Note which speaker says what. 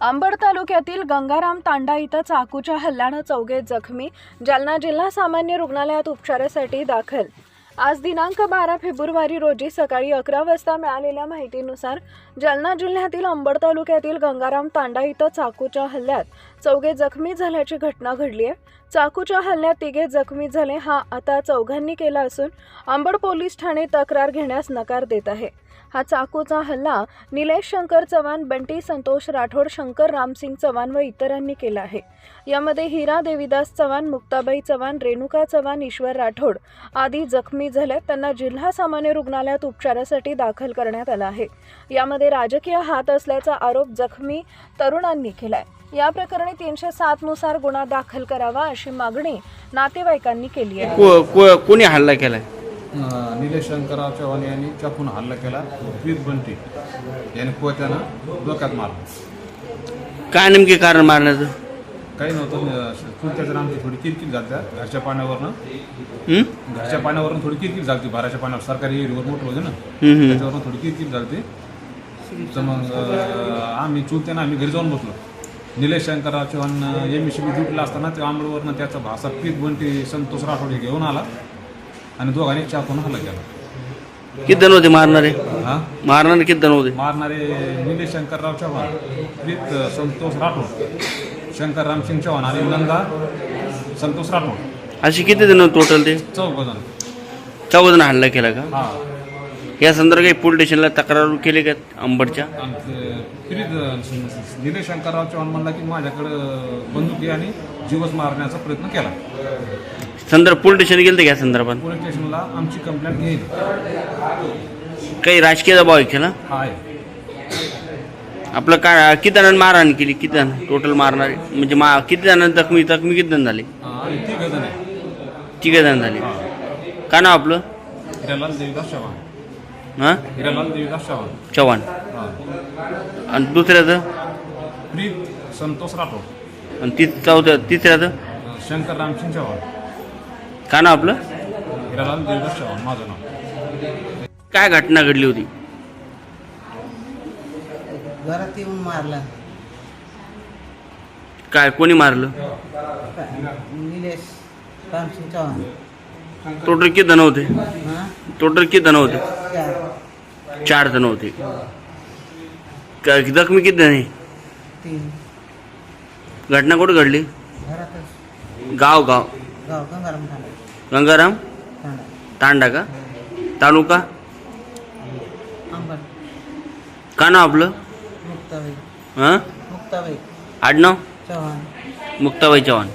Speaker 1: अंबड तालुक्यातील गंगाराम तांडा इथं चाकूच्या हल्ल्यानं चौघे जखमी जालना जिल्हा सामान्य रुग्णालयात उपचारासाठी दाखल आज दिनांक बारा फेब्रुवारी रोजी सकाळी अकरा वाजता मिळालेल्या माहितीनुसार जालना जिल्ह्यातील अंबड तालुक्यातील गंगाराम तांडा इथं चाकूच्या हल्ल्यात चौघे जखमी झाल्याची घटना घडली आहे. चाकूच्या हल्ल्यात तिघे जखमी झाले. हा आता चौघांनी केला असून अंबड पोलीस ठाणे तक्रार घेण्यास नकार देत आहे. हा चाकूचा हल्ला निलेश शंकर चव्हाण बंटी संतोष राठोड शंकर रामसिंग चव्हाण व इतरांनी केला आहे. यामध्ये हिरा देवीदास चव्हाण मुक्ताबाई चव्हाण रेणुका चव्हाण ईश्वर राठोड आदी जखमी झाल्यात त्यांना जिल्हा सामान्य रुग्णालयात उपचारासाठी दाखल करण्यात आलं आहे. यामध्ये राजकीय हात असल्याचा आरोप जखमी तरुणांनी केलाय. या प्रकरणी तीनशे सात नुसार गुन्हा दाखल करावा अशी मागणी नातेवाईकांनी केली आहे.
Speaker 2: को- को- कोणी हल्ला केलाय?
Speaker 3: निलेश शंकरराव चव्हाण यांनी चाकून हल्ला केला. प्रीत बंटी याने पोत्यानं डोक्यात मारलं.
Speaker 2: काय नेमके कारण मारण्याचं?
Speaker 3: काही नव्हतं. चुलत्याचं आमची थोडी किरकिर झाली त्या घरच्या पाण्यावरनं.
Speaker 2: हं?
Speaker 3: घरच्या पाण्यावरून थोडी किरकिर झाली भाराच्या पाण्यावर. सरकारी एरियावर मोठं होतं ना?
Speaker 2: हं, हं.
Speaker 3: त्याच्यावरून थोडी किरकिर झाली तर मग अं, आम्ही चुलत्यानं आम्ही घरी जाऊन बसलो. Nilesh Shankarrao Chavan M C B ड्युटीला असताना त्या आंबळवरनं त्याचा भासा प्रीत बंटी संतोष राठोड हे घेऊन आला आणि दोघांनी चाकून हल्ला केला.
Speaker 2: किती जण होते मारणारे?
Speaker 3: हा?
Speaker 2: मारणारे किती जण होते?
Speaker 3: मारणारे निलेश शंकरराव चव्हाण प्रीत संतोष राठोड. शंकर रामसिंग चव्हाण आणि नंदा संतोष राठोड.
Speaker 2: असे किती जण टोटल ते?
Speaker 3: चौघ जण.
Speaker 2: चौघ जण हल्ला केला का?
Speaker 3: हा.
Speaker 2: या संदर्भात काही पोलीस स्टेशनला तक्रार केली का अंबडच्या?
Speaker 3: आणि निलेश शंकरराव चव्हाण म्हणला की माझ्याकडं बंदुकी आणि जीवच मारण्याचा प्रयत्न केला.
Speaker 2: संदर्भ पोलीस स्टेशन गेलं या संदर्भात?
Speaker 3: पोलीस स्टेशनला आमची कंप्लेंट घेईल
Speaker 2: काही राजकीय दबाव आहे केला
Speaker 3: हा आहे.
Speaker 2: आपलं काय किती जणांनी मारहाण केली किती जण टोटल मारणारे? म्हणजे मा किती जणांना जखमी जखमी किती जण झाले?
Speaker 3: हा, तिघ जण
Speaker 2: झाले. काय नाव आपलं?
Speaker 3: हिरालाल देवीदास चव्हाण.
Speaker 2: हां?
Speaker 3: हिरालाल देवीदास चव्हाण.
Speaker 2: चव्हाण.
Speaker 3: हा.
Speaker 2: आणि दुसऱ्याचं?
Speaker 3: प्रीत संतोष राठोड.
Speaker 2: आणि ती चौथं तिसऱ्याचं?
Speaker 3: अं, शंकर रामसिंग चव्हाण.
Speaker 2: काय नाव आपलं?
Speaker 3: हिरालाल देवीदास चव्हाण माझं नाव.
Speaker 2: काय घटना घडली होती?
Speaker 4: घरात येऊन मारला.
Speaker 2: काय कोणी मारलं?
Speaker 4: निलेश रामसिंग चव्हाण.
Speaker 2: टोटल किती जण होते?
Speaker 4: हां?
Speaker 2: टोटल किती जण होते?
Speaker 4: चार.
Speaker 2: चार जण होते. काय जखमी किती जण? आहे
Speaker 4: तीन.
Speaker 2: घटना कुठे घडली?
Speaker 4: घरातच.
Speaker 2: गाव गाव.
Speaker 4: गाव गंगाराम ठाणे.
Speaker 2: गंगाराम?
Speaker 4: तांडा
Speaker 2: तांडा का? तालुका? का नाव आपलं?
Speaker 4: मुक्ताबाई
Speaker 2: हां
Speaker 4: मुक्ताबाई
Speaker 2: आडनाव
Speaker 4: चव्हाण
Speaker 2: मुक्ताबाई चव्हाण